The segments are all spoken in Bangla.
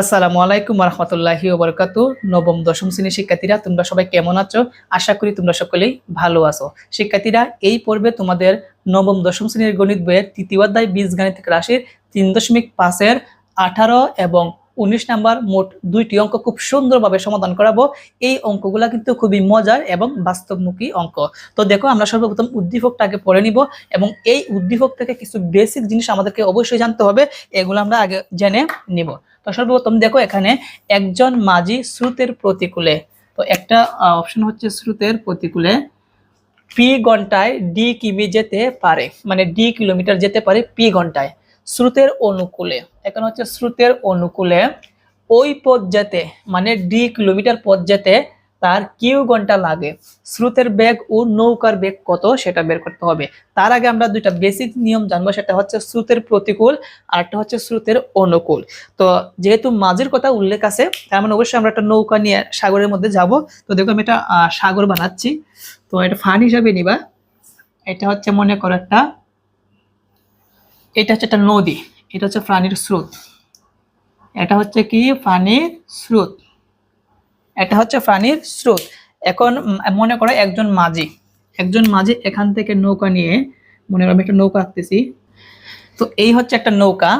আসসালামু আলাইকুম রহমতুল্লাহি ওবরকাতু নবম, দশম শ্রেণির শিক্ষার্থীরা, তোমরা সবাই কেমন আছো? আশা করি তোমরা সকলেই ভালো আছো। শিক্ষার্থীরা, এই পর্বে তোমাদের নবম, দশম শ্রেণির গণিত বইয়ের তৃতীয় অধ্যায় বীজগাণিতিক রাশির তিন দশমিক পাঁচের আঠারো এবং উনিশ নাম্বার মোট দুইটি অঙ্ক খুব সুন্দরভাবে সমাধান করাবো। এই অঙ্কগুলা কিন্তু খুবই মজার এবং বাস্তবমুখী অঙ্ক। তো দেখো, আমরা সর্বপ্রথম উদ্দীপকটা আগে পড়ে নিব এবং এই উদ্দীপক থেকে কিছু বেসিক জিনিস আমাদেরকে অবশ্যই জানতে হবে। এগুলো আমরা আগে জেনে নিব। তো সর্বপ্রথম দেখো এখানে একজন মাঝি স্রোতের প্রতিকূলে। তো একটা অপশন হচ্ছে স্রোতের প্রতিকূলে। পি ঘন্টায় ডি কিমি যেতে পারে মানে ডি কিলোমিটার যেতে পারে পি ঘন্টায়। স্রোতের অনুকূলে, এখানে হচ্ছে স্রোতের অনুকূলে। ওই পথ যেতে মানে ডি কিলোমিটার পথ যেতে তার কিউ ঘণ্টা লাগে। স্রোতের বেগ ও নৌকার বেগ কত সেটা বের করতে হবে। তার আগে আমরা দুইটা বেসিক নিয়ম জানব, সেটা হচ্ছে স্রোতের প্রতিকূল আর একটা হচ্ছে স্রোতের অনুকূল। তো যেহেতু মাঝের কথা উল্লেখ আছে, তার মানে অবশ্যই আমরা একটা নৌকা নিয়ে সাগরের মধ্যে যাব। তো দেখো আমি এটা সাগর বানাচ্ছি। তো এটা ফান হিসাবে নিবা। এটা হচ্ছে মনে করো একটা, এটা হচ্ছে একটা নদী, এটা হচ্ছে প্রাণীর স্রোত। এটা হচ্ছে কি? প্রাণীর স্রোত। এটা হচ্ছে প্রাণীর স্রোত। এখন মনে করো একজন মাঝি একজন মাঝি এখান থেকে নৌকা নিয়ে, মনে করো আমি একটা নৌকা আঁকতেছি, তো এই হচ্ছে একটা নৌকা।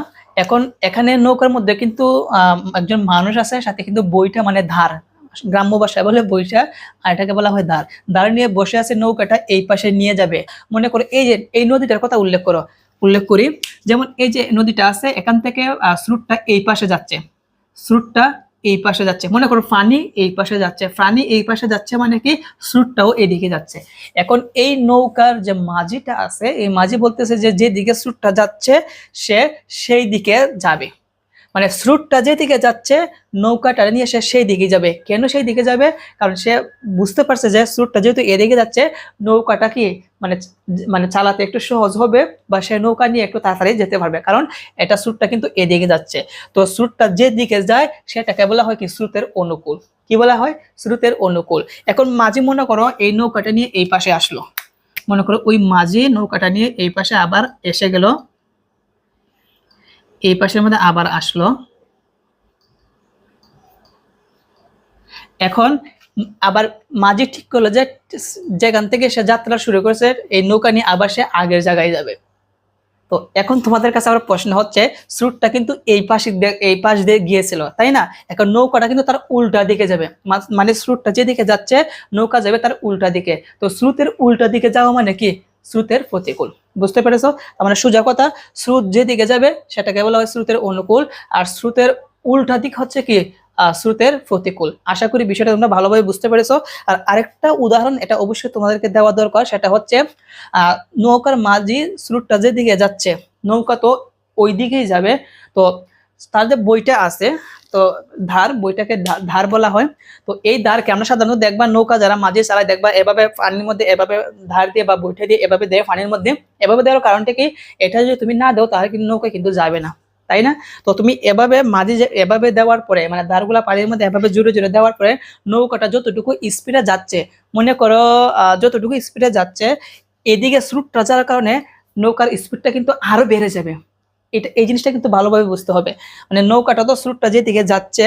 এখন এখানে নৌকার মধ্যে কিন্তু একজন মানুষ আছে, সাথে কিন্তু বইটা মানে ধার, গ্রাম্য ভাষায় বলে বইটা, আর এটাকে বলা হয় ধার। ধার নিয়ে বসে আছে নৌকাটা, এই পাশে নিয়ে যাবে। মনে করো এই যে, এই নদীটার কথা উল্লেখ করো। উল্লেখ করি, যেমন এই যে নদীটা আছে, এখান থেকে স্রোতটা এই পাশে যাচ্ছে। স্রোতটা এই পাশে যাচ্ছে। মনে করো ফানি এই পাশে যাচ্ছে। ফানি এই পাশে যাচ্ছে মানে কি স্রোতটাও এদিকে যাচ্ছে। এখন এই নৌকার যে মাঝিটা আছে, এই মাঝি বলতেছে যে যেদিকে স্রোতটা যাচ্ছে, সে সেই দিকে যাবে। মানে স্রোতটা যেদিকে যাচ্ছে নৌকাটা নিয়ে সে সেই দিকে যাবে। কেন সেই দিকে যাবে? কারণ সে বুঝতে পারছে যে স্রোতটা যেহেতু এদিকে যাচ্ছে, নৌকাটা কি মানে মানে চালাতে একটু সহজ হবে বা সে নৌকা নিয়ে একটু তাড়াতাড়ি যেতে পারবে? কারণ এটা স্রোতটা কিন্তু এদিকে যাচ্ছে। তো স্রোতটা যে দিকে যায়, সেটাকে বলা হয় কি? স্রোতের অনুকূল। কি বলা হয়? স্রোতের অনুকূল। এখন মাঝি মনে করো এই নৌকাটা নিয়ে এই পাশে আসলো। মনে করো ওই মাঝি নৌকাটা নিয়ে এই পাশে আবার এসে গেল এই পাশের মধ্যে আবার আসলো। এখন আবার মাঝি ঠিক করল যে যেখান থেকে সে যাত্রা শুরু করেছে, এই নৌকা নিয়ে আবার সে আগের জায়গায় যাবে। তো এখন তোমাদের কাছে আবার প্রশ্ন হচ্ছে, স্রোতটা কিন্তু এই পাশে এই পাশ দিয়ে গিয়েছিল, তাই না? এখন নৌকাটা কিন্তু তার উল্টা দিকে যাবে। মানে স্রোতটা যেদিকে যাচ্ছে, নৌকা যাবে তার উল্টা দিকে। তো স্রোতের উল্টা দিকে যাওয়া মানে কি? স্রোতের প্রতিকূল। বুঝতে পেরেছ? মানে সোজা কথা স্রোত যেদিকে যাবে, সেটাকে বলা হয় স্রোতের অনুকূল। আর স্রোতের উল্টা দিক হচ্ছে কি? স্রোতের প্রতিকূল। আশা করি বিষয়টা তোমরা ভালোভাবে বুঝতে পেরেছ। আর আরেকটা উদাহরণ, এটা অবশ্যই তোমাদেরকে দেওয়া দরকার, সেটা হচ্ছে নৌকার মাঝি স্রোতটা যেদিকে যাচ্ছে, নৌকা তো ওই দিকেই যাবে। তো তার যে বইটা আছে তো ধার, বইটাকে ধার বলা হয়। তো এই ধারকে আমরা সাধারণত দেখবা নৌকা যারা মাঝে চালায়, দেখবা এভাবে পানির মধ্যে, এভাবে ধার দিয়ে বা বইটা দিয়ে এভাবে দেয় পানির মধ্যে। এভাবে দেওয়ার কারণটা কি? এটা যদি তুমি না দাও, তাহলে কিন্তু নৌকা কিন্তু যাবে না। তাই না? তো তুমি এভাবে মাঝে এভাবে দেওয়ার পরে মানে ধারগুলা পানির মধ্যে এভাবে জুড়ে জুড়ে দেওয়ার পরে নৌকাটা যতটুকু স্পিডে যাচ্ছে, মনে করো যতটুকু স্পিডে যাচ্ছে, এদিকে স্রোতটা যাওয়ার কারণে নৌকার স্পিডটা কিন্তু আরও বেড়ে যাবে। এটা, এই জিনিসটা কিন্তু ভালোভাবে বুঝতে হবে। মানে নৌকাটা তো স্রোতটা যেদিকে যাচ্ছে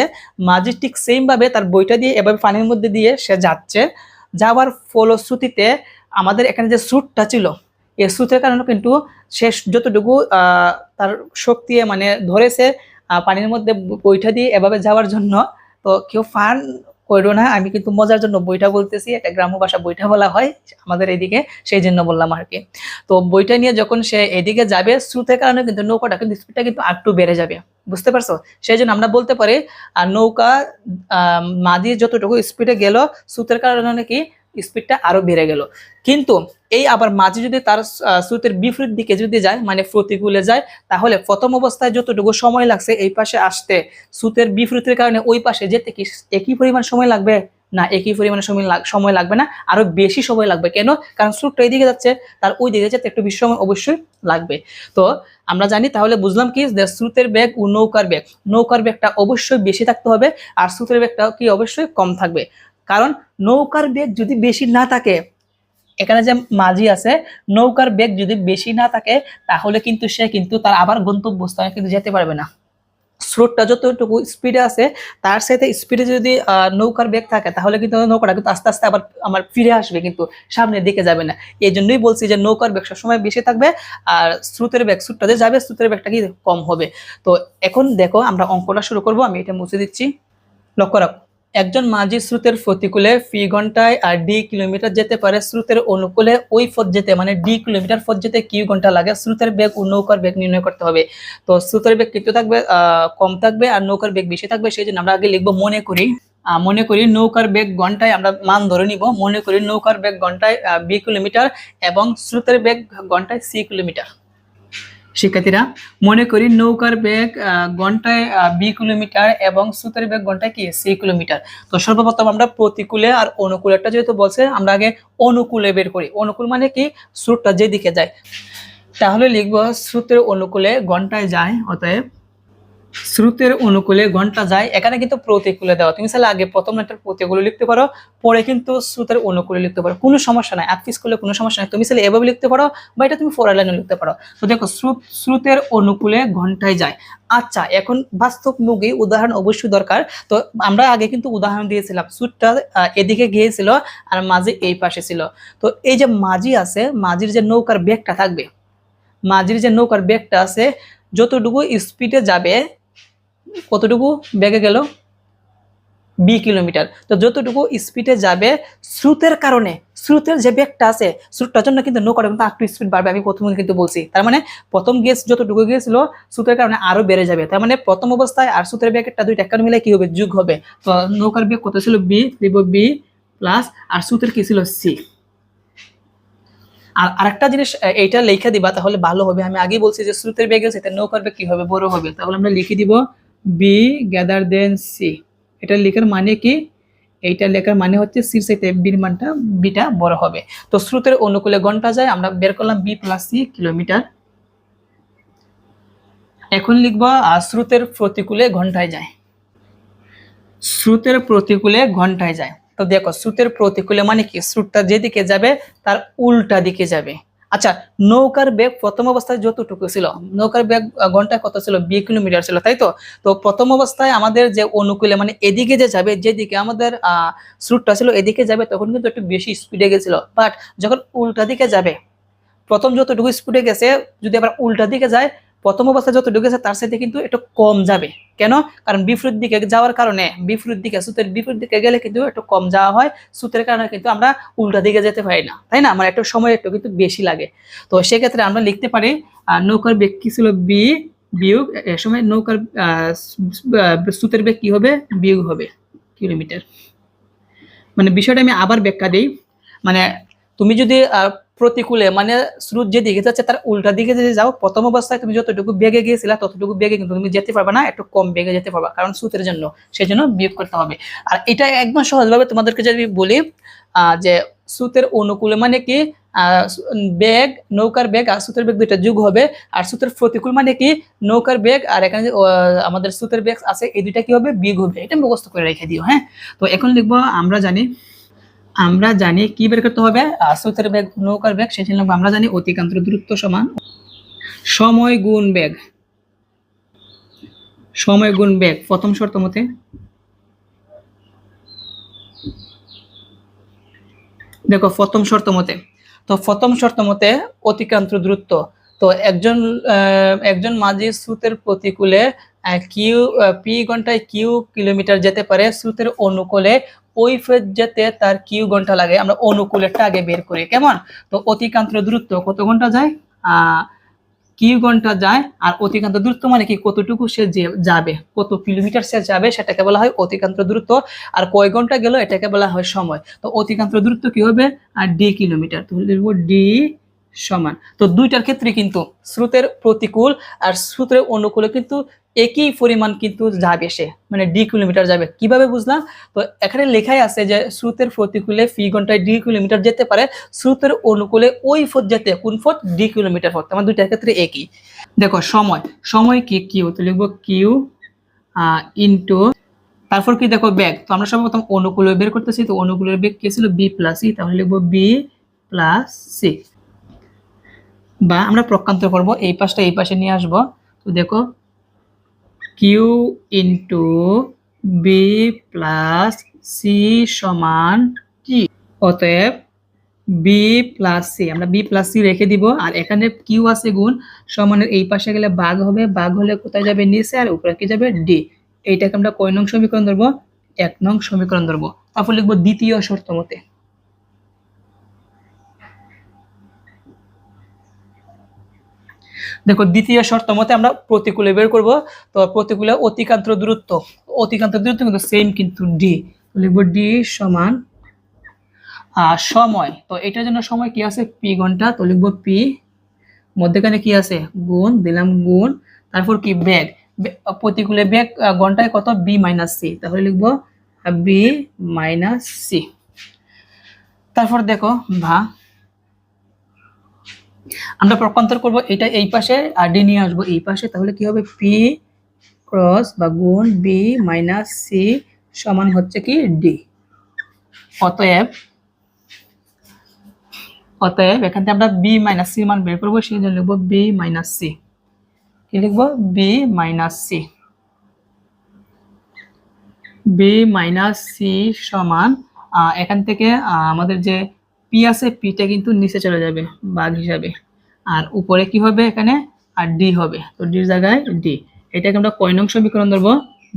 মাঝি ঠিক সেমভাবে তার বইটা দিয়ে এভাবে পানির মধ্যে দিয়ে সে যাচ্ছে। যাওয়ার ফলশ্রুতিতে আমাদের এখানে যে স্রোতটা ছিল, এই স্রোতের কারণে কিন্তু সে যতটুকু তার শক্তি মানে ধরেছে পানির মধ্যে বইটা দিয়ে এভাবে যাওয়ার জন্য, তো কেউ ফান করো না, আমি কিন্তু মজার জন্য বইটা বলতেছি, একটা গ্রাম্য ভাষা বইটা বলা হয় আমাদের এদিকে, সেই জন্য বললাম আর কি। তো বইটা নিয়ে যখন সে এদিকে যাবে, স্রোতের কারণে কিন্তু নৌকাটা, কিন্তু স্পিডটা কিন্তু আরেকটু বেড়ে যাবে, বুঝতে পারছ? সেই জন্য আমরা বলতে পারি আর নৌকা মাদি যতটুকু স্পিডে গেল, স্রোতের কারণে কি স্পিডটা আরও বেড়ে গেল। কিন্তু এই আবার মাঝে যদি তার স্রোতের বিপরীত দিকে যদি যায় মানে প্রতিকূলে যায়, তাহলে প্রথম অবস্থায় যতটুকু সময় লাগছে এই পাশে আসতে, স্রোতের বিপরীতের কারণে ওই পাশে যেতে কি একই পরিমাণ সময় লাগবে? না, একই পরিমাণে সময় সময় লাগবে না, আরও বেশি সময় লাগবে। কেন? কারণ স্রোতটা এইদিকে যাচ্ছে, তার ওই দিকে যেতে একটু বেশি সময় অবশ্যই লাগবে। তো আমরা জানি, তাহলে বুঝলাম কি যে স্রোতের বেগ ও নৌকার বেগ। নৌকার বেগটা অবশ্যই বেশি থাকতে হবে, আর স্রোতের বেগটা কি অবশ্যই কম থাকবে। কারণ নৌকার বেগ যদি বেশি না থাকে, এখানে যে মাঝি আছে, নৌকার বেগ যদি বেশি না থাকে, তাহলে কিন্তু সে কিন্তু তার আবার গন্তব্যস্থানে কিন্তু যেতে পারবে না। স্রোতটা যতটুকু স্পিডে আছে, তার সাথে স্পিডে যদি নৌকার বেগ থাকে, তাহলে কিন্তু নৌকাটা কিন্তু আস্তে আস্তে আবার আমার ফিরে আসবে কিন্তু, সামনের দিকে যাবে না। এই জন্যই বলছি যে নৌকার বেগ সবসময় বেশি থাকবে, আর স্রোতের বেগ, স্রোতটা যে যাবে, স্রোতের বেগটা কি কম হবে। তো এখন দেখো, আমরা অঙ্কটা শুরু করব, আমি এটা মুছে দিচ্ছি। লক্ষ্য রাখো। একজন মাঝি স্রোতের প্রতিকূলে ফি ঘন্টায় আর ডি কিলোমিটার যেতে পারে স্রোতের অনুকূলে, ওই পথ যেতে মানে ডি কিলোমিটার পথ যেতে কিউ ঘণ্টা লাগে? স্রোতের বেগ ও নৌকার বেগ নির্ণয় করতে হবে। তো স্রোতের বেগ কিন্তু থাকবে কম থাকবে আর নৌকার বেগ বেশি থাকবে, সেই জন্য আমরা আগে লিখব মনে করি। মনে করি নৌকার বেগ ঘন্টায় আমরা মান ধরে নিব। মনে করি নৌকার বেগ ঘন্টায় বি কিলোমিটার এবং স্রোতের বেগ ঘন্টায় সি কিলোমিটার। শিক্ষার্থীরা, মনে করি নৌকার বেগ ঘন্টায় বি কিলোমিটার এবং সুতার বেগ ঘন্টায় কি? C kilometre. তো সর্বপ্রথম আমরা প্রতিকূলে আর অনুকূলেরটা যেহেতু বলছে, আমরা আগে অনুকূলে বের করি। অনুকূল মানে কি? স্রোতটা যেদিকে যায়। তাহলে লিখব স্রোতের অনুকূলে ঘন্টায় যায়, অতএব স্রোতের অনুকূলে ঘণ্টা যায়। এখানে কিন্তু প্রতিকূলে দেওয়া। তুমি চাইলে আগে প্রথম একটা প্রতিকূলে লিখতে পারো, পরে কিন্তু স্রোতের অনুকূলে লিখতে পারো। কোনো সমস্যা নাই আটপিস করলে কোনো সমস্যা নাই। তুমি চাইলে এভাবে লিখতে পারো বা এটা তুমি ফোর লাইনে লিখতে পারো। তো দেখো স্রোত স্রোতের অনুকূলে ঘন্টায় যায়। আচ্ছা এখন বাস্তবমুখী উদাহরণ অবশ্যই দরকার। তো আমরা আগে কিন্তু উদাহরণ দিয়েছিলাম। স্রোতটা এদিকে গিয়েছিল আর মাঝে এই পাশে ছিল। তো এই যে মাঝি আছে, মাঝির যে নৌকার বেগটা থাকবে, মাঝির যে নৌকার বেগটা আছে, যতটুকু স্পিডে যাবে কতটুকু বেগে গেল? B kilometre. তো যতটুকু স্পিডে যাবে স্রোতের কারণে, স্রোতের যে বেগটা আছে, স্রোতটার জন্য কিন্তু নৌকাটা কিন্তু একটু স্পিড বাড়বে, আমি প্রথমে কিন্তু বলছি। তার মানে প্রথম গেস যতটুকু গিয়েছিল, স্রোতের কারণে আরও বেড়ে যাবে। তার মানে প্রথম অবস্থায় আর স্রোতের বেগটা দুইটা, একটা মিলে কি হবে? যুগ হবে। তো নৌকার বেগ কত ছিল? বি দিব বি প্লাস আর স্রোতের কি ছিল? সি আর আরেকটা জিনিস এইটা লেখা দিবা, তাহলে ভালো হবে। আমি আগেই বলছি যে স্রোতের বেগে সেটা নৌকার বেগ কি হবে? বড় হবে। তাহলে আমরা লিখে দিব বি গ্যাদার দেন সি এটা লেখার মানে কি? এইটা লেখার মানে হচ্ছে সির সাইতে বির মানটা বিটা বড় হবে। তো স্রোতের অনুকূলে ঘণ্টা যায়, আমরা বের করলাম বি প্লাস সি কিলোমিটার এখন লিখব স্রোতের প্রতিকূলে ঘন্টায় যায়। স্রোতের প্রতিকূলে ঘন্টায় যায়। তো দেখো, স্রোতের প্রতিকূলে মানে কি? স্রোতটা যেদিকে যাবে, তার উল্টা দিকে যাবে। আচ্ছা নৌকার বেগ প্রথম অবস্থায় যতটুকু ছিল? নৌকার বেগ ঘন্টায় কত ছিল? বি কিলোমিটার ছিল, তাই তো? তো প্রথম অবস্থায় আমাদের যে অনুকূলে মানে এদিকে যে যাবে, যেদিকে আমাদের স্রুটটা ছিল, এদিকে যাবে, তখন কিন্তু একটু বেশি স্পিডে গেছিল। বাট যখন উল্টা দিকে যাবে, প্রথম যতটুকু স্পিডে গেছে, যদি আবার উল্টা দিকে যায় প্রথম অবস্থায় যত ঢুকেছে, তার সাথে কিন্তু একটু কম যাবে। কেন? কারণ বিপরীত দিকে যাওয়ার কারণে, বিপরীত দিকে, সুতের বিপরীত দিকে গেলে কিন্তু একটু কম যাওয়া হয়। সুতের কারণে কিন্তু আমরা উল্টা দিকে যেতে পারি না, তাই না? আমার একটু সময় একটু কিন্তু বেশি লাগে। তো সেক্ষেত্রে আমরা লিখতে পারি নৌকার বেগ কি ছিল? বি বিয়োগ, এ সময় নৌকার সুতের বেগ কি হবে? বিয়োগ হবে কিলোমিটার। মানে বিষয়টা আমি আবার ব্যাখ্যা দিই। মানে তুমি যদি প্রতিকূলে মানে স্রোত যে দিকে যাচ্ছে তার উল্টা দিকে যদি যাও, প্রথম অবস্থায় তুমি যতটুকু বেগে গিয়েছিলা, ততটুকু বেগে কিন্তু তুমি যেতে পারবে না, একটু কম বেগে যেতে পারবা, কারণ স্রোতের জন্য সেই জন্য বিয়োগ করতে হবে। আর এটা একদম সহজভাবে তোমাদেরকে যদি বলি যে স্রোতের অনুকূলে মানে কি বেগ, নৌকার বেগ আর সুতের বেগ দুইটা যুগ হবে, আর সুতের প্রতিকূল মানে কি, নৌকার বেগ আর এখানে আমাদের সুতের বেগ আছে, এই দুইটা কি হবে? বিয়োগ হবে, এটা মুখস্থ করে রেখে দিও হ্যাঁ? তো এখন লিখব, আমরা জানি আমরা জানি কি বের করতে হবে। আহ, স্রোতের বেগ নৌকার বেগ সেই জন্য আমরা জানি অতিক্রান্ত দূরত্ব সমান। সময় গুণ বেগ। সময় গুণ বেগ প্রথম শর্ত মতে। দেখো প্রথম শর্ত মতে। তো প্রথম শর্ত মতে অতিক্রান্ত দূরত্ব। তো একজন একজন মাঝি স্রোতের প্রতিকূলে কিউ পি ঘন্টায় কিউ কিলোমিটার যেতে পারে স্রোতের অনুকূলে ওই ফেজ যেতে তার কিউ ঘণ্টা লাগে, আমরা অনুকূলেরটা আগে বের করি, কেমন? তো অতিকান্ত দূরত্ব কত ঘণ্টা যায়? কিউ ঘণ্টা যায়, আর অতিকান্ত দূরত্ব মানে কি? কতটুকু সে যাবে, কত কিলোমিটার সে যাবে, সেটাকে বলা হয় অতিক্রান্ত দূরত্ব, আর কয় ঘণ্টা গেল, এটাকে বলা হয় সময়। তো অতিকান্ত দূরত্ব কি হবে? আর ডি কিলোমিটার, তো ডি সমান। তো দুইটার ক্ষেত্রে কিন্তু স্রোতের প্রতিকূল আর স্রোতের অনুকূলে কিন্তু একই পরিমাণ কিন্তু যাবে সে মানে ডি কিলোমিটার যাবে কীভাবে বুঝলাম? তো এখানে লেখাই আছে যে স্রোতের প্রতিকূলে ফি ঘন্টায় ডি কিলোমিটার যেতে পারে, স্রোতের অনুকূলে ওই পথ যেতে, কোন পথ ডি কিলোমিটার পথ আমার দুইটার ক্ষেত্রে একই। দেখো, সময়। সময় কি? কিউ তো লিখব কিউ ইন্টু তারপর কি দেখো ব্যাগ তো আমরা সর্বপ্রথম অনুকূলে বের করতেছি, তো অনুকূলের বেগ কি ছিল? বি প্লাস সি তাহলে লিখব বি প্লাস সি বা আমরা প্রকান্ত করব, এই পাশটা এই পাশে নিয়ে আসব। তো দেখো Q into B plus C সমান কি অতএব বি প্লাস সি আমরা বি প্লাস সি রেখে দিব, আর এখানে কিউ আছে গুণ, সমানের এই পাশে গেলে বাঘ হবে, বাঘ হলে কোথায় যাবে? নিচে, আর উপরে কি যাবে? ডি এইটাকে আমরা কয় নং সমীকরণ ধরবো? এক নং সমীকরণ ধরবো। তারপর লিখব দ্বিতীয় শর্ত মতে। দেখো দ্বিতীয় শর্ত মতে আমরা প্রতিকূলে বের করব। তো প্রতিকূলে অতিকান্ত দূরত্ব। অতিকান্ত দূরত্ব কিন্তু সেম কিন্তু ডি লিখব ডি সমান সময়। তো এটার জন্য সময় কি আছে? পি ঘণ্টা। তো লিখব পি মধ্যেখানে কি আছে? গুণ দিলাম গুণ। তারপর কি? বেগ বে- প্রতিকূলে আহ, ঘন্টায় কত? বি মাইনাস সি তাহলে লিখব বি মাইনাস সি তারপর দেখো ভা আমরা প্রকান্তর করব এটা এই পাশে আর ডি নিয়ে আসব এই পাশে, তাহলে কি হবে? পি ক্রস বা গুণ বি মাইনাস সি সমান হচ্ছে কি ডি। অতএব অতএব এখান থেকে আমরা বি মাইনাস সি মান বের করব, সেই জন্য লিখব বি মাইনাস সি। কি লিখব? B minus C. B minus C সমান এখান থেকে আমাদের যে পি আছে পিটা কিন্তু নিচে চলে যাবে, বাঘ হিসাবে। আর উপরে কি হবে এখানে? আর ডি হবে। তো ডির জায়গায় ডি। এটাকে আমরা কয় নং সমীকরণ ধরবো?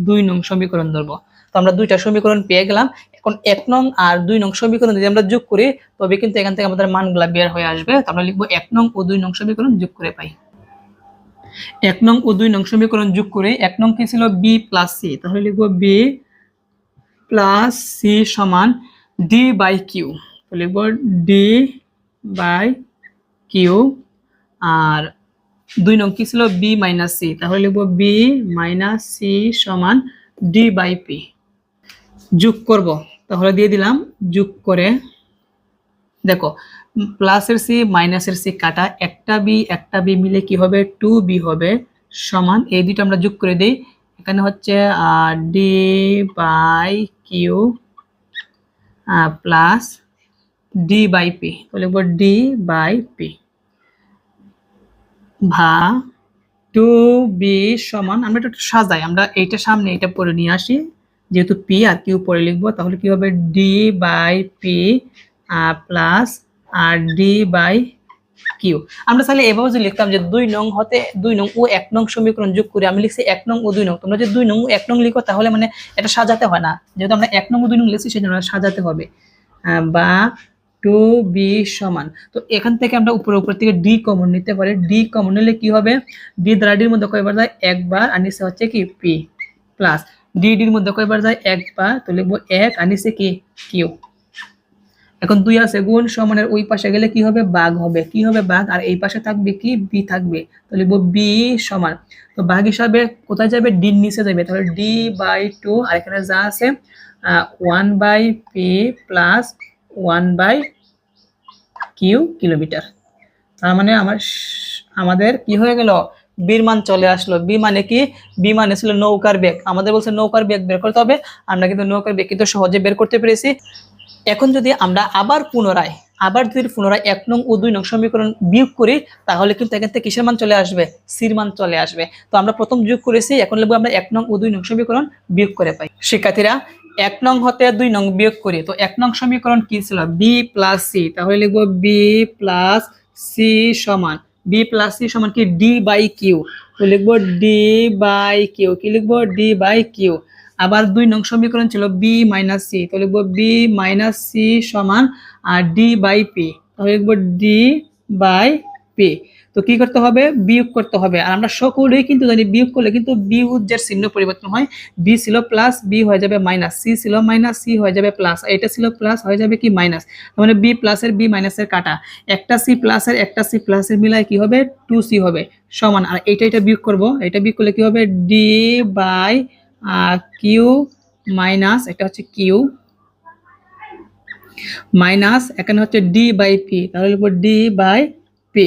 দুই নং সমীকরণ ধরবো। তো আমরা দুইটা সমীকরণ পেয়ে গেলাম। এখন এক নং আর দুই নং সমীকরণ যদি আমরা যোগ করি, তবে কিন্তু এখান থেকে আমাদের মানগুলা বের হয়ে আসবে। তো আমরা লিখব এক নং ও দুই নং সমীকরণ যোগ করে পাই। এক নং ও দুই নং সমীকরণ যোগ করে এক নং কি ছিল? B plus C. তাহলে লিখব বি প্লাস সি সমান ডি বাই কিউ। তো লিখব ডি বাই কিউ আর দুই নং কি ছিল? বি মাইনাস সি তাহলে লিখব বি মাইনাস সি সমান ডি বাই পি যোগ করব। তাহলে দিয়ে দিলাম, যোগ করে দেখো প্লাসের সি মাইনাসের সি কাটা। একটা বি একটা বি মিলে কি হবে? টু বি হবে সমান, এই দুটো আমরা যোগ করে দিই। এখানে হচ্ছে D by Q plus D by P তো লিখব ডি বাই পি ভা টু বি সমান, আমরা একটু সাজাই, আমরা এইটা সামনে এটা পরে নিয়ে আসি। যেহেতু পি আর কিউ পরে লিখব, তাহলে কি হবে? ডি বাই পি প্লাস আর ডি বাই কিউ আমরা তাহলে এভাবে যদি লিখতাম যে দুই নং হতে দুই নং ও এক নং সমীকরণ যোগ করে আমি লিখছি এক নং ও দুই নং, তোমরা যে দুই নং এক নং লিখো, তাহলে মানে এটা সাজাতে হয় না। যেহেতু আমরা এক নং ও দুই নং লিখছি সেই জন্য সাজাতে হবে। বা টু বি সমান। তো এখান থেকে আমরা উপরে, উপর থেকে ডি কমন নিতে পারি। ডি কমন নিলে কি হবে? ডি দ্বারা ডির মধ্যে কয়বার যায়? একবার। আর নিচে হচ্ছে কি? P plus. ডি ডির মধ্যে কয়বার যায়? একবার। তো লিখব এক। আর নিচে কি? কিউ। এখন দুই আছে। গুণ সমানের ওই পাশে গেলে কি হবে? বাঘ হবে। কি হবে? বাঘ। আর এই পাশে থাকবে কি? বি থাকবে। তো লিখব বি সমান। তো বাঘ হিসাবে কোথায় যাবে? ডির নিচে যাবে। তাহলে ডি বাই টু। আর এখানে যা আছে one by P plus one by Q kilometre. তার মানে আমার আমাদের কি হয়ে গেল? বির মান চলে আসলো। বি মানে কি? বি মানে ছিল নৌকার বেগ। আমাদের বলছে নৌকার বেগ বের করতে হবে। আমরা কিন্তু নৌকার বেগ কিন্তু সহজে বের করতে পেরেছি। এখন যদি আমরা আবার পুনরায়, আবার যদি পুনরায় এক নং ও দুই নং সমীকরণ বিয়োগ করি, তাহলে কিন্তু এখান থেকে কিসের মান চলে আসবে? সির মান চলে আসবে। তো আমরা প্রথম যোগ করেছি, এখন লিখব আমরা এক নং ও দুই নং সমীকরণ বিয়োগ করে পাই। শিক্ষার্থীরা এক নং হতে দুই নং বিয়োগ করি। তো এক নং সমীকরণ কি ছিল? বি প্লাস সি তাহলে লিখব বি প্লাস সি সমান। বি প্লাস সি সমান কি? ডি বাই কিউ তো লিখব ডি বাই কিউ কি লিখব? ডি বাই কিউ আবার দুই নং সমীকরণ ছিল বি মাইনাস সি তো লিখব বি মাইনাস সি সমান, আর ডি বাই পি তাহলে লিখব ডি বাই পি তো কি করতে হবে? বিয়োগ করতে হবে। আর আমরা সকলেই কিন্তু জানি বিয়োগ করলে কিন্তু বিয়োগের চিহ্ন পরিবর্তন হয়। বি ছিল প্লাস বি হয়ে যাবে মাইনাস সি ছিল মাইনাস সি হয়ে যাবে প্লাস এটা ছিল প্লাস হয়ে যাবে কি মাইনাস মানে বি প্লাসের বি মাইনাসের কাটা। একটা সি প্লাসের একটা সি প্লাসের মিলায় কি হবে? টু সি হবে। সমান। আর এইটা এটা বিয়োগ করব। এটা বিয়োগ করলে কি হবে? ডি বাই কিউ মাইনাস এটা হচ্ছে কিউ মাইনাস এখানে হচ্ছে ডি বাই পি তাহলে ডি বাই পি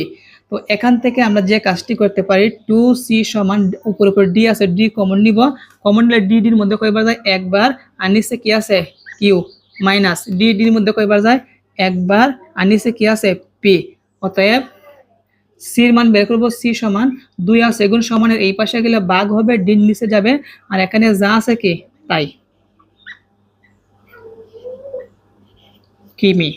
তো এখান থেকে আমরা যে কাজটি করতে পারি, টু সি সমান উপর উপর ডি আছে, ডি কমন নিব। কমন নিলে ডি, ডির মধ্যে কয়বার যায়? একবার। আর নিচে কি আছে? Q minus. ডি, ডির মধ্যে কয়বার যায়? একবার। আর নিচে কি আছে? পি। অতএব সির মান বের করব, সি সমান দুই আর সেগুন সমানের এই পাশে গেলে বাঘ হবে ডিন নিচে যাবে। আর এখানে যা আছে কি? তাই। কিমি।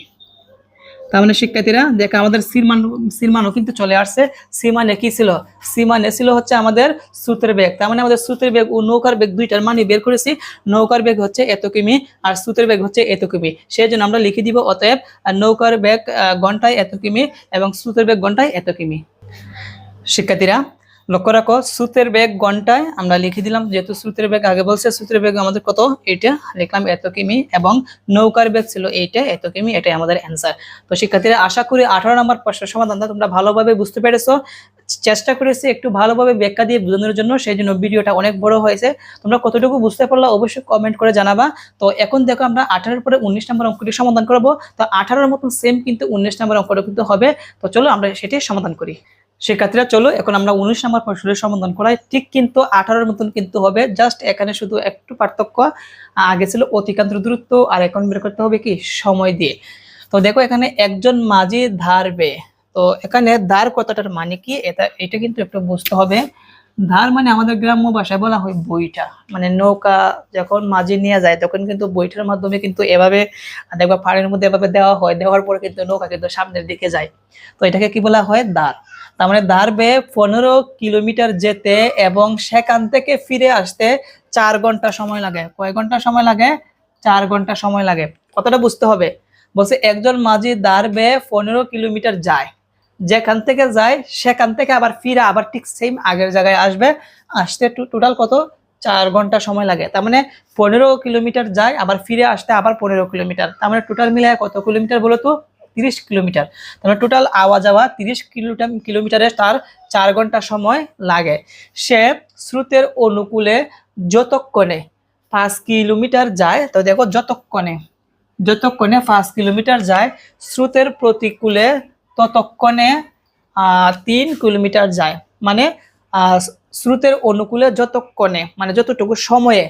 মানে শিক্ষার্থীরা, দেখে আমাদের সিরমান সিরমানও কিন্তু চলে আসছে। সিমানে কি ছিল? সিমানে ছিল হচ্ছে আমাদের সুতের বেগ। তার মানে আমাদের সুতের বেগ ও নৌকার বেগ দুইটার মানে বের করেছি। নৌকার বেগ হচ্ছে এত কিমি আর সুতের বেগ হচ্ছে এত কিমি সেই জন্য আমরা লিখে দিব, অতএব নৌকার বেগ ঘন্টায় এত কিমি এবং সুতের বেগ ঘন্টায় এত কিমি শিক্ষার্থীরা লক্ষ্য রাখো সুতের বেগ ঘন্টায়, আমরা লিখে দিলাম, যেহেতু সুতের বেগ আগে বলছে সুতের বেগ আমাদের কত? এটা লিখলাম এত কিমি, এবং নৌকার বেগ ছিল এইটা, এত কিমি, এটাই আমাদের অ্যান্সার তো শিক্ষার্থীরা, আশা করি আঠারো নম্বর প্রশ্নের সমাধানটা তোমরা ভালোভাবে বুঝতে পেরেছ। চেষ্টা করেছি একটু ভালোভাবে ব্যাখ্যা দিয়ে বোঝানোর জন্য সেই জন্য ভিডিওটা অনেক বড় হয়েছে। তোমরা কতটুকু বুঝতে পারলে অবশ্যই কমেন্ট করে জানাবা। তো এখন দেখো আমরা আঠারোর পরে উনিশ নম্বর অঙ্কটি সমাধান করব। তো আঠারোর মতন সেম কিন্তু উনিশ নম্বর অঙ্কটা কিন্তু হবে। তো চলো আমরা সেটি সমাধান করি। শিক্ষার্থীরা, চলো এখন আমরা উনিশ নম্বর ফসলের সমাধান করাই। ঠিক কিন্তু আঠারোর মতন কিন্তু হবে। জাস্ট এখানে শুধু একটু পার্থক্য, আগে ছিল অতিকান্ত দূরত্ব, আর এখন বের করতে হবে কি? সময় দিয়ে। তো দেখো এখানে একজন মাঝি ধারবে তো এখানে ধার কথাটার মানে কি? এটা এটা কিন্তু একটু বুঝতে হবে। ধার মানে আমাদের গ্রাম্য ভাষায় বলা হয় বইটা। মানে নৌকা যখন মাঝি নিয়ে যায়, তখন কিন্তু বইটার মাধ্যমে কিন্তু এভাবে, দেখবা পাড়ের মধ্যে এভাবে দেওয়া হয়। দেওয়ার পরে কিন্তু নৌকা কিন্তু সামনের দিকে যায়। তো এটাকে কি বলা হয়? দাঁড় তার মানে দাঁড়বে পনেরো কিলোমিটার যেতে এবং সেখান থেকে ফিরে আসতে চার ঘণ্টা সময় লাগে। কয় ঘণ্টা সময় লাগে? চার ঘণ্টা সময় লাগে। কতটা বুঝতে হবে। বলছে, একজন মাঝি দাঁড়বে পনেরো কিলোমিটার যায়। যেখান থেকে যায়, সেখান থেকে আবার ফিরে আবার ঠিক সেম আগের জায়গায় আসবে। আসতে টোটাল কত? চার ঘণ্টা সময় লাগে। তার মানে পনেরো কিলোমিটার যায়, আবার ফিরে আসতে আবার পনেরো কিলোমিটার। তার মানে টোটাল মিলায় কত কিলোমিটার বলো তো? তিরিশ কিলোমিটার। মানে টোটাল আওয়া যাওয়া তিরিশ কিলোমিটার, কিলোমিটারে তার চার ঘণ্টা সময় লাগে। সে স্রোতের অনুকূলে যতক্ষণে পাঁচ কিলোমিটার যায়, তো দেখো যতক্ষণে যতক্ষণে পাঁচ কিলোমিটার যায়, স্রোতের প্রতিকূলে ততক্ষণে তিন কিলোমিটার যায়। মানে স্রোতের অনুকূলে যতক্ষণে মানে যতটুকু সময়ে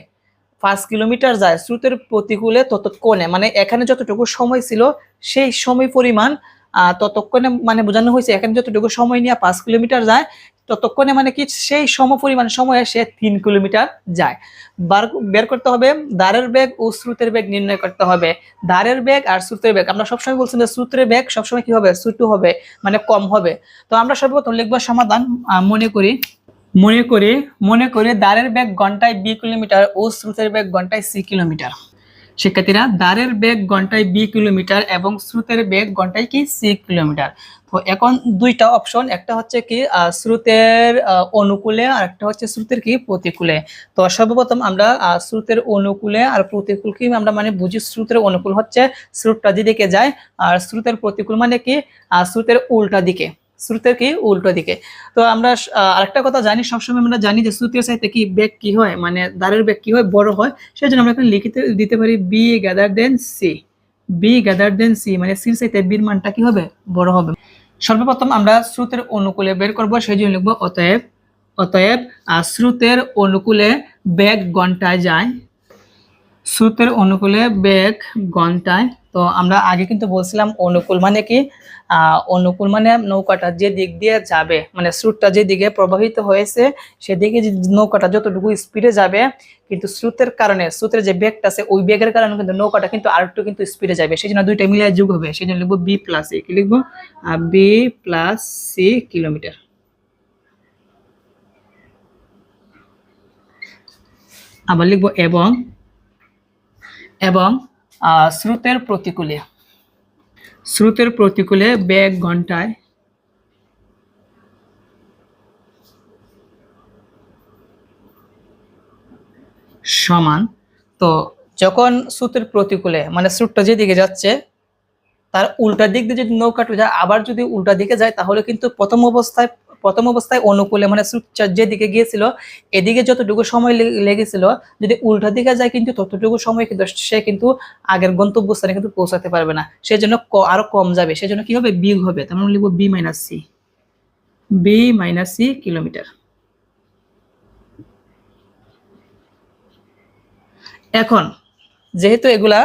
পাঁচ কিলোমিটার যায়, স্রোতের প্রতিকূলে ততক্ষণে মানে এখানে যতটুকু সময় ছিল সেই সময় পরিমাণ ততক্ষণে মানে বোঝানো হয়েছে, এখানে যতটুকু সময় নিয়ে পাঁচ কিলোমিটার যায়, ততক্ষণে মানে কি সেই সম পরিমাণ সময়ে সে তিন কিলোমিটার যায়। বার- বের করতে হবে দ্বারের বেগ ও স্রোতের বেগ নির্ণয় করতে হবে। দ্বারের বেগ আর স্রোতের বেগ, আমরা সবসময় বলছি যে স্রোতের বেগ সবসময় কি হবে? ছোট হবে মানে কম হবে। তো আমরা সর্বপ্রথম লিখব সমাধান মনে করি মনে করি মনে করি দ্বারের বেগ ঘন্টায় বি কিলোমিটার ও স্রোতের বেগ ঘন্টায় সি কিলোমিটার। শিক্ষার্থীরা, দ্বারের বেগ ঘন্টায় বি কিলোমিটার এবং স্রোতের বেগ ঘন্টায় কি সি কিলোমিটার? তো এখন দুইটা অপশন একটা হচ্ছে কি স্রোতের অনুকূলে আর একটা হচ্ছে স্রোতের কি, প্রতিকূলে। তো সর্বপ্রথম আমরা স্রোতের অনুকূলে আর প্রতিকূল কি, আমরা মানে বুঝি স্রোতের অনুকূল হচ্ছে স্রোতটা যেদিকে যায়, আর স্রোতের প্রতিকূল মানে কি স্রোতের উল্টা দিকে। স্রোতের কি উল্টো দিকে। তো আমরা আরেকটা কথা জানি সবসময় আমরা জানি যে স্রোতের সাথে কি বেগ কি হয় মানে দাঁড়ের বেগ কি হয় বড় হয় সেই জন্য আমরা এখানে লিখিতে দিতে পারি B greater than C B greater than C মানে সির সাথে বির মানটা কি হবে? বড় হবে। সর্বপ্রথম আমরা স্রোতের অনুকূলে বের করব সেই জন্য লিখব অতএব অতএব আহ, স্রোতের অনুকূলে বেগ ঘন্টায় যায়। স্রোতের অনুকূলে বেগ ঘন্টায়। তো আমরা আগে কিন্তু বলছিলাম অনুকূল মানে কি? অনুকূল মানে নৌকাটা যে দিক দিয়ে যাবে মানে স্রোতটা যে দিকে প্রবাহিত হয়েছে সেদিকে নৌকাটা যতটুকু স্পিডে যাবে, কিন্তু স্রোতের কারণে, স্রোতের যে বেগটা আছে, ওই বেগের কারণে কিন্তু নৌকাটা কিন্তু আরেকটু কিন্তু স্পিডে যাবে। সেই জন্য দুইটা মিলিয়ে যোগ হবে সেই জন্য লিখব বি প্লাস সি কি লিখব? বি প্লাস সি কিলোমিটার আবার লিখব এবং এবং স্রোতের প্রতিকূলে। স্রোতের প্রতিকূলে বেগ ঘন্টায়। সমান। তো যখন স্রোতের প্রতিকূলে মানে স্রোতটা যেদিকে যাচ্ছে তার উল্টা দিক দিয়ে যদি নৌকাটা যায় আবার যদি উল্টা দিকে যায় তাহলে কিন্তু প্রথম অবস্থায় প্রথম অবস্থায় অনুকূলে মানে স্রোতটা যেদিকে গিয়েছিল, এদিকে যতটুকু সময় লেগে- লেগেছিল, যদি উল্টা দিকে যায় কিন্তু ততটুকু সময় কিন্তু সে কিন্তু আগের গন্তব্যস্থানে কিন্তু পৌঁছাতে পারবে না। সেই জন্য আরও কম যাবে। সেই জন্য কি হবে? বি হবে। তার মানে লিখব B minus C B minus C kilometre এখন, যেহেতু এগুলা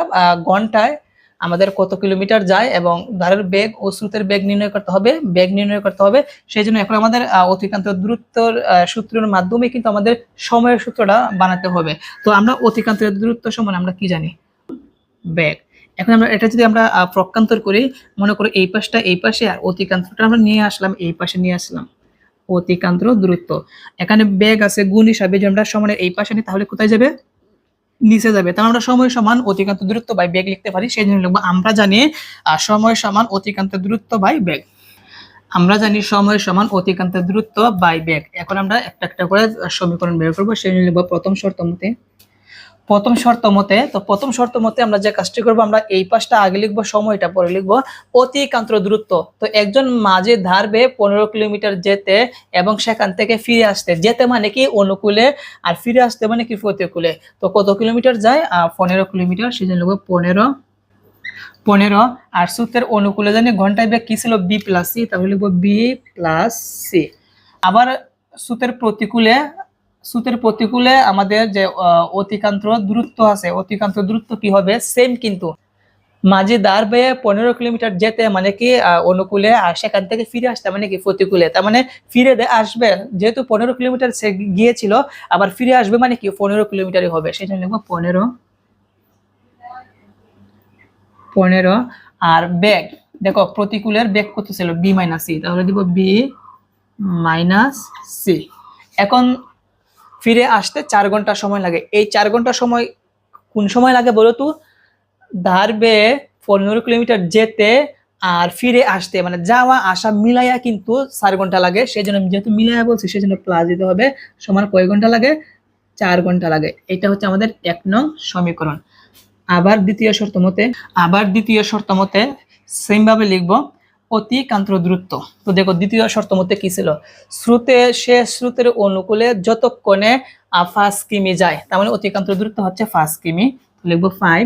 ঘন্টায় আমাদের কত কিলোমিটার যায় এবং ধারের বেগ ও স্রোতের বেগ নির্ণয় করতে হবে, বেগ নির্ণয় করতে হবে। সেই জন্য এখন আমাদের অতিক্রান্ত দূরত্বর সূত্রের মাধ্যমে কিন্তু আমাদের সময়ের সূত্রটা বানাতে হবে। তো আমরা অতিক্রান্তের দূরত্ব সমান আমরা কি জানি? বেগ। এখন আমরা এটা যদি আমরা প্রকান্তর করি, মনে করো এই পাশটা এই পাশে আর অতিক্রান্তটা আমরা নিয়ে আসলাম, এই পাশে নিয়ে আসলাম। অতিক্রান্ত দূরত্ব। এখানে বেগ আছে গুণ হিসাবে যদি আমরা সমানের এই পাশে নিই, তাহলে কোথায় যাবে? নিচে যাবে। তাহলে আমরা সময় সমান অতিক্রান্ত দূরত্ব বাই বেগ লিখতে পারি সেই জন্য লিখব আমরা জানি সময় সমান অতিক্রান্ত দূরত্ব বাই বেগ আমরা জানি সময় সমান অতিক্রান্ত দূরত্ব বাই বেগ এখন আমরা একটা একটা করে সমীকরণ বের করব সেই জন্য লিখব প্রথম শর্ত মতে। প্রথম শর্ত মতে, তো প্রথম শর্ত মতে আমরা যে কাজটি করব, আমরা এই পাশটা আগে লিখব, সময়টা পরে লিখব অতিকান্ত দূরত্ব। তো একজন মাঝে ধার বেয়ে পনেরো কিলোমিটার যেতে এবং সেখান থেকে ফিরে আসতে, যেতে মানে কি অনুকূলে, আর ফিরে আসতে মানে কি প্রতিকূলে? তো কত কিলোমিটার যায়? পনেরো কিলোমিটার সেই জন্য লিখব পনেরো পনেরো, আর সূত্রের অনুকূলে জানি ঘন্টায় কি ছিল? বি প্লাস সি, তাহলে লিখব বি প্লাস সি। আবার সূত্রের প্রতিকূলে সূত্রের প্রতিকূলে আমাদের যে আহ, অতিক্রান্ত দূরত্ব আছে অতিক্রান্ত দূরত্ব কি হবে? সেম কিন্তু। মাঝে দাঁড় বেয়ে পনেরো কিলোমিটার যেতে মানে কি অনুকূলে আর সেখান থেকে ফিরে আসতে মানে কি প্রতিকূলে। তার মানে ফিরে আসবে। যেহেতু পনেরো কিলোমিটার সে গিয়েছিল আবার ফিরে আসবে মানে কি পনেরো কিলোমিটারই হবে। সেই জন্য লিখব পনেরো। পনেরো। আর বেগ দেখো প্রতিকূলের বেগ কত ছিল? বি মাইনাস সি তাহলে দিব বি মাইনাস সি এখন ফিরে আসতে চার ঘণ্টা সময় লাগে। এই চার ঘণ্টা সময় কোন সময় লাগে বলো তো? ধারবে পনেরো কিলোমিটার যেতে আর ফিরে আসতে। মানে যাওয়া, আসা মিলাইয়া কিন্তু চার ঘণ্টা লাগে। সেই জন্য যেহেতু মিলাইয়া বলছি সেই জন্য প্লাস দিতে হবে। সমান কয় ঘণ্টা লাগে? চার ঘণ্টা লাগে। এটা হচ্ছে আমাদের এক নং সমীকরণ। আবার দ্বিতীয় শর্ত মতে, আবার দ্বিতীয় শর্ত মতে সেমভাবে লিখব। অতিক্রান্ত দূরত্ব তো দেখো, দ্বিতীয় শর্ত মতে কি ছিল? শ্রুতে, সে স্রোতের অনুকূলে যতক্ষণে ফাঁস কিমি যায়, তার মানে অতিক্রান্ত দূরত্ব হচ্ছে ফাঁস কিমি লিখব ফাইভ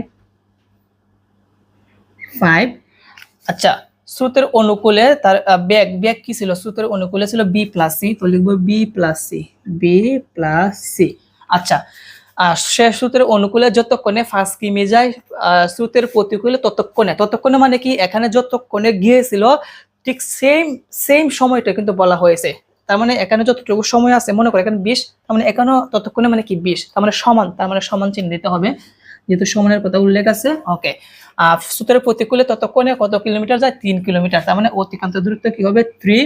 ফাইভ আচ্ছা স্রোতের অনুকূলে তার ব্যাগ বেগ কি ছিল? স্রোতের অনুকূলে ছিল বি প্লাস সি তো লিখব B plus C B plus C আচ্ছা আর সে স্রোতের অনুকূলে যতক্ষণে ফাঁস কিমে যায় স্রোতের প্রতিকূলে ততক্ষণে। ততক্ষণে মানে কি? এখানে যতক্ষণে গিয়েছিল, ঠিক সেম সেম সময়টা কিন্তু বলা হয়েছে। তার মানে এখানে যতটুকু সময় আছে, মনে করো এখানে বিশ, তার মানে এখানেও ততক্ষণে মানে কি বিশ? তার মানে সমান, তার মানে সমান চিহ্ন দিতে হবে। যেহেতু সমানের কথা উল্লেখ আছে ওকে আহ সূত্রের প্রতিকূলে ততক্ষণে কত কিলোমিটার যায়? তিন কিলোমিটার। তার মানে অতিক্রান্ত দূরত্ব কি হবে? থ্রি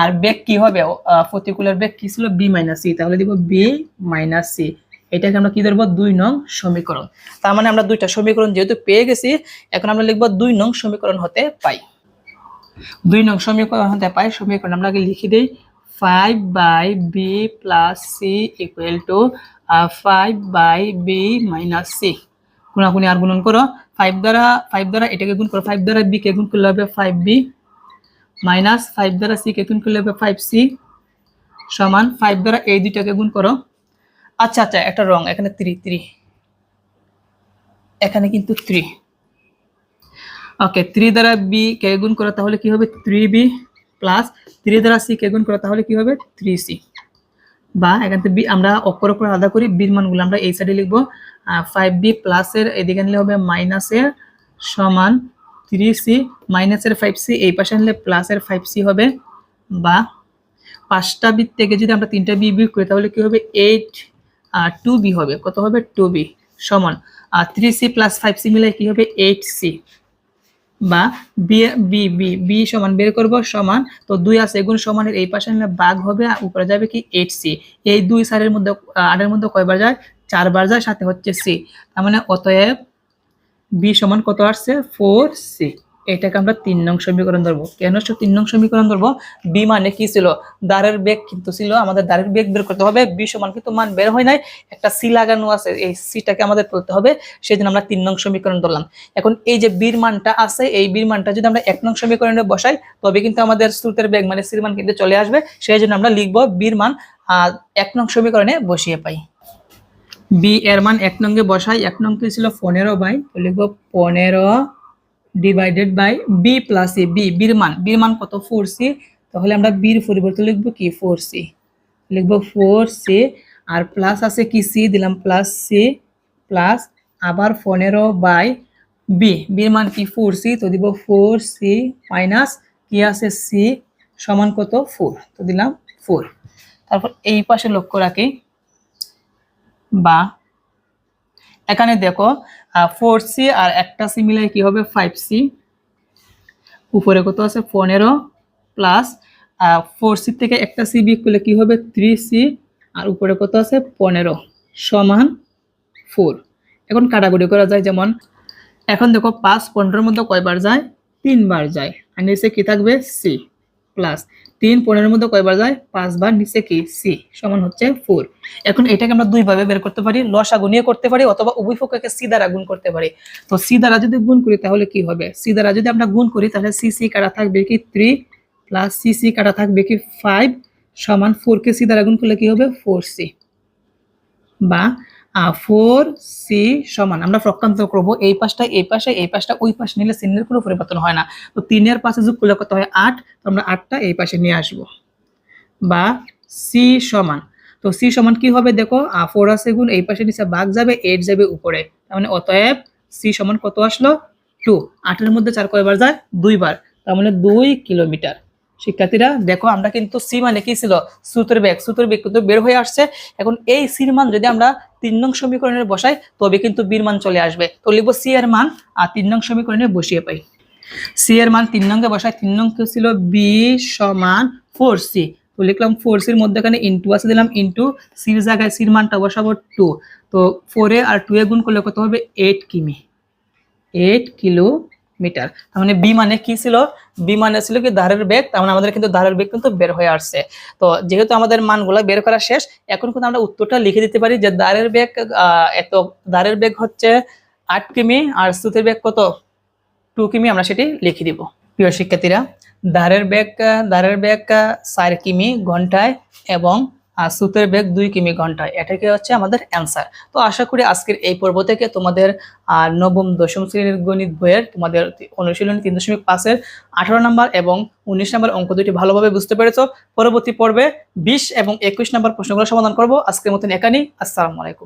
আর বেগ কি হবে? প্রতিকূলের বেগ কি ছিল? বি মাইনাস সি তাহলে দিব বি মাইনাস সি এটাকে আমরা কি ধরবো? দুই নং সমীকরণ। তার মানে আমরা দুইটা সমীকরণ যেহেতু পেয়ে গেছি, এখন আমরা লিখব দুই নং সমীকরণ হতে পাই। দুই নং সমীকরণ হতে পাই, সমীকরণ আমরা আগে লিখে দিই। Five by B plus C equal to five by B minus C গুণাগুণি আর গুণন করো। ফাইভ দ্বারা ফাইভ দ্বারা এটাকে গুণ করো। ফাইভ দ্বারা বি কে গুণ করলে হবে ফাইভ বি মাইনাস ফাইভ দ্বারা সি কে গুণ করলে হবে ফাইভ সি সমান ফাইভ দ্বারা এই দুইটাকে গুণ করো। আচ্ছা আচ্ছা একটা রং, এখানে থ্রি থ্রি এখানে কিন্তু থ্রি ওকে থ্রি দ্বারা বি কে গুণ করো, তাহলে কি হবে? থ্রি বি প্লাস থ্রি দ্বারা সি কে গুণ করা, তাহলে কি হবে? থ্রি সি বা এখান থেকে বি আমরা অক্ষর অক্ষর আলাদা করি বির মানগুলো আমরা এই সাইডে লিখব। ফাইভ বি প্লাসের এদিকে নিলে হবে মাইনাসের সমান থ্রি সি মাইনাসের ফাইভ সি এই পাশে আনলে প্লাসের ফাইভ সি হবে। বা পাঁচটা বি থেকে যদি আমরা তিনটা বি বিয়োগ করি, তাহলে কি হবে? এইট টু বি হবে। কত হবে? টু বি সমান। আর three C plus five C মিলে কি হবে? এইট সি বা বি বি বি বি সমান বের করব, সমান। তো দুই আছে এগুণ সমানের এই পাশে নিলে বাঘ হবে আর উপরে যাবে কি? এইট সি এই দুই সারের মধ্যে আটের মধ্যে কয়বার যায়? চারবার যায়, সাথে হচ্ছে সি তার মানে অতএব বি সমান কত আসছে? ফোর সি এটাকে আমরা তিন নং সমীকরণ ধরবো। কেন তিন নং সমীকরণ ধরবো? বি মানে কি ছিল? দাঁড়ের বেগ কিন্তু ছিল। আমাদের দাঁড়ের বেগ বের করতে হবে। বি সমান কিন্তু মান বের হয় নাই। একটা সি লাগানো আছে, এই সিটাকে আমাদের তুলতে হবে। সেই জন্য আমরা তিন নং সমীকরণ ধরলাম। এখন এই যে বীর মানটা আছে, এই বীর মানটা যদি আমরা এক নং সমীকরণে বসাই, তবে কিন্তু আমাদের স্রোতের বেগ মানে সির মান কিন্তু চলে আসবে। সেই জন্য আমরা লিখব বীর মান এক নং সমীকরণে বসিয়ে পাই। বি এর মান এক নঙ্গে বসাই। এক নং কি ছিল? পনেরো বাই লিখব পনেরো divided by B plus C B বির মান বির মান কত? ফোর সি তাহলে আমরা বির পরিবর্তে লিখব কি? ফোর সি লিখব ফোর সি আর প্লাস আছে কি সি দিলাম প্লাস সি প্লাস আবার পনেরো বাই বি বির মান কি? ফোর সি তো দিব ফোর সি মাইনাস কি আছে? সি সমান কত? ফোর তো দিলাম ফোর তারপর এই পাশে লক্ষ্য রাখি। বা এখানে দেখো ফোর সি আর একটা সি মিলাই কি হবে? ফাইভ সি উপরে কত আছে? পনেরো প্লাস ফোর সি থেকে একটা সি বিয়োগ করলে কি হবে? থ্রি সি আর উপরে কত আছে? পনেরো সমান ফোর এখন কাটাকুটি করা যায়, যেমন এখন দেখো, পাঁচ পনেরোর মধ্যে কয়বার যায়? তিনবার যায়। আর নিচে কি থাকবে? সি প্লাস তিন পনেরোর মধ্যে কয়বার যায়? পাঁচবার নিচে কি? সি। সমান হচ্ছে ফোর। এখন এটাকে আমরা দুইভাবে বের করতে পারি। লসাগু নিয়ে করতে পারি অথবা উভয় পক্ষকে সি দ্বারা গুণ করতে পারি। তো সি দ্বারা যদি গুণ করি তাহলে কি হবে? সি দ্বারা যদি আমরা গুণ করি তাহলে সি সি কাটা থাকবে কি থ্রি প্লাস সি সি কাটা থাকবে কি ফাইভ সমান ফোর কে সি দ্বারা গুণ করলে কি হবে? ফোর সি বা ফোর সি সমান। আমরা প্রকান্ত করব, এই পাশটা এই পাশে, এই পাশটা, ওই পাশে নিলে চিহ্নের কোনো পরিবর্তন হয় না। তো তিনের পাশে যোগ করলে কত হয়? আট। তো আমরা আটটা এই পাশে নিয়ে আসব। বা সি সমান। তো সি সমান কি হবে দেখো? ফোর আছে গুণ, এই পাশে নিচে বাঘ যাবে এইট যাবে উপরে। তার মানে অতএব সি সমান কত আসলো? টু আটের মধ্যে চার কয়বার যায়? দুইবার। তার মানে দুই কিলোমিটার। শিক্ষার্থীরা, দেখো, আমরা কিন্তু সি মানে কি ছিল। সুতোর বেগ সুতোর বেগ কিন্তু বের হয়ে আসছে। এখন এই সির মান যদি আমরা তিন নং সমীকরণের বসাই তবে কিন্তু বীর মান চলে আসবে। তো লিখব সি এর মান, আর তিন নং সমীকরণে বসিয়ে পাই। সি এর মান তিন নঙ্গে বসায়, তিন নং ছিল বি সমান ফোর সি তো লিখলাম ফোর সির মধ্যে এখানে ইন্টু আছে, দিলাম ইন্টু সির জায়গায় সির মানটা বসাবো টু তো ফোরে আর টু এ গুণ করলে কত হবে? এইট কিমি। এইট কিলোমিটার তার মানে বি মানে কি ছিল? বি মানে ছিল কি ধারের বেগ, তার মানে আমাদের কিন্তু ধারের বেগ কিন্তু বের হয়ে আসছে। তো যেহেতু আমাদের মানগুলো বের করা শেষ, এখন কিন্তু আমরা উত্তরটা লিখে দিতে পারি যে দাঁড়ের বেগ এত দাঁড়ের বেগ হচ্ছে আট কিমি আর সুতের বেগ কত? টু কিমি, আমরা সেটি লিখে দিব। প্রিয় শিক্ষার্থীরা দাঁড়ের বেগ দাঁড়ের বেগ চার কিমি ঘন্টায় এবং আর সুতের বেগ দুই কিমি ঘন্টায় এটাকে হচ্ছে আমাদের অ্যান্সার তো আশা করি আজকের এই পর্ব থেকে তোমাদের নবম, দশম শ্রেণির গণিত বইয়ের তোমাদের অনুশীলনী তিন দশমিক পাঁচের আঠারো নম্বর এবং উনিশ নম্বর অঙ্ক দুটি ভালোভাবে বুঝতে পেরেছ। পরবর্তী পর্বে বিশ এবং একুশ নম্বর প্রশ্নগুলো সমাধান করব। আজকের মতন একানি আসসালামু আলাইকুম।